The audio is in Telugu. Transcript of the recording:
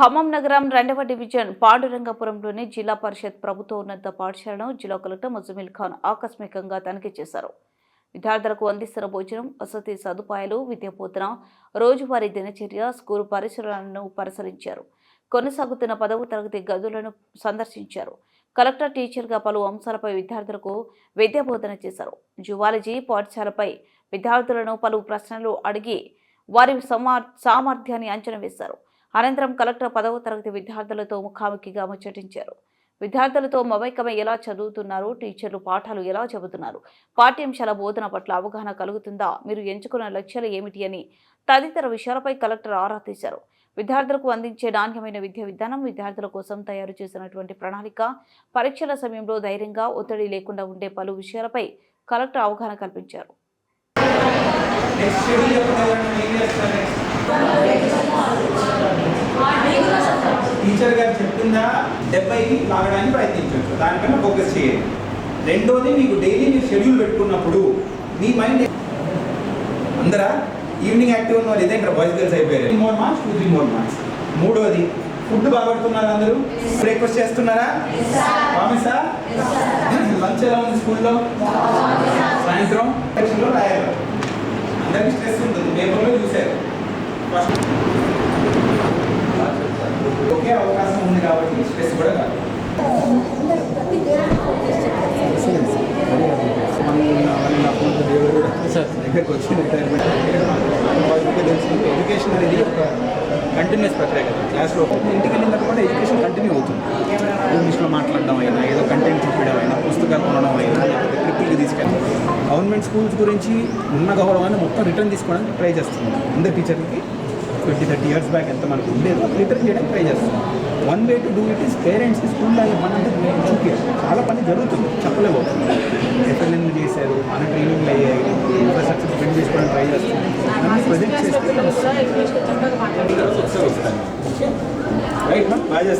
ఖమ్మం నగరం రెండవ డివిజన్ పాండురంగపురంలోని జిల్లా పరిషత్ ప్రభుత్వ ఉన్నత పాఠశాలను జిల్లా కలెక్టర్ ముజమిల్ ఖాన్ ఆకస్మికంగా తనిఖీ చేశారు. విద్యార్థులకు అందిస్తున్న భోజనం వసతి సదుపాయాలు విద్య బోధన రోజువారీ దినచర్య స్కూల్ పరిసరాలను పరిశీలించారు. కొనసాగుతున్న పదవ తరగతి గదులను సందర్శించారు. కలెక్టర్ టీచర్గా పలు అంశాలపై విద్యార్థులకు విద్య బోధన చేశారు. జువాలజీ పాఠశాలపై విద్యార్థులను పలు ప్రశ్నలు అడిగి వారి సమా సామర్థ్యాన్ని అంచనా వేశారు. అనంతరం కలెక్టర్ పదవ తరగతి విద్యార్థులతో ముఖాముఖిగా ముచ్చటించారు. విద్యార్థులతో మమైకమై ఎలా చదువుతున్నారు? టీచర్లు పాఠాలు ఎలా చెబుతున్నారు? పాఠ్యాంశాల బోధన పట్ల అవగాహన కలుగుతుందా? మీరు ఎంచుకున్న లక్ష్యాలు ఏమిటి అని తదితర విషయాలపై కలెక్టర్ ఆరా తీశారు. విద్యార్థులకు అందించే నాణ్యమైన విద్యా విధానం విద్యార్థుల కోసం తయారు చేసినటువంటి ప్రణాళిక పరీక్షల సమయంలో ధైర్యంగా ఒత్తిడి లేకుండా ఉండే పలు విషయాలపై కలెక్టర్ అవగాహన కల్పించారు. నెక్స్ట్ టీచర్ గారు చెప్తుందా డెబ్బై లాగడానికి ప్రయత్నించవచ్చు దానికన్నా ఫోకస్ చేయండి. రెండోది మీకు డైలీ మీరు షెడ్యూల్ పెట్టుకున్నప్పుడు మీ మైండ్ అందరా? ఈవినింగ్ యాక్టివ్ ఉన్న వాళ్ళు ఇదేంటారు? బాయ్స్ గర్ల్స్ అయిపోయారు. More marks two three more marks. మూడోది ఫుడ్ బాగొడుతున్నారు అందరూ? బ్రేక్ఫాస్ట్ చేస్తున్నారా? ప్రామిసా? లంచ్ ఎలా ఉంది స్కూల్లో? సాయంత్రం? సెక్షన్లో రాయాలి అందరికీ స్ట్రెస్ ఉంటుంది. పేపర్లో చూశారు. ఫస్ట్ ఒకే అవకాశం ఉంది కాబట్టి స్ట్రెస్ కూడా కాదు. దగ్గరకు వచ్చి రిటైర్మెంట్ ఎడ్యుకేషన్ అనేది ఒక కంటిన్యూస్ ప్రక్రియ కదా. క్లాస్లో ఇంటికి వెళ్ళిన తర్వాత కూడా ఎడ్యుకేషన్ కంటిన్యూ అవుతుంది. ఇంగ్లీష్లో మాట్లాడడం అయినా ఏదో కంటెంట్ చూపించడం అయినా పుస్తకాలు కొనడం అయినా లేకపోతే ట్రిప్పులకి తీసుకెళ్ళడం గవర్నమెంట్ స్కూల్స్ గురించి ఉన్న గౌరవాన్ని మొత్తం రిటర్న్ తీసుకోవడానికి ట్రై చేస్తున్నాం అందరు టీచర్లకి ట్వంటీ థర్టీ ఇయర్స్ బ్యాక్ ఎంత మనకు ఉండేదో రిటర్న్ చేయడానికి ట్రై చేస్తున్నాం one way to do it is parents స్కూల్లో ఏమన్నంటే చూపించారు చాలా పని జరుగుతుంది. చెప్పలేము. ఎఫ్ఎల్ఎన్ చేశారు మన ట్రైనింగ్లు అయ్యాయి ఇన్ఫ్రాస్ట్రక్చర్ బిల్డ్ చేసుకోవడానికి ట్రై చేస్తున్నాం. అన్ని ప్రొజెక్ట్ చేస్తే రైట్ బాగా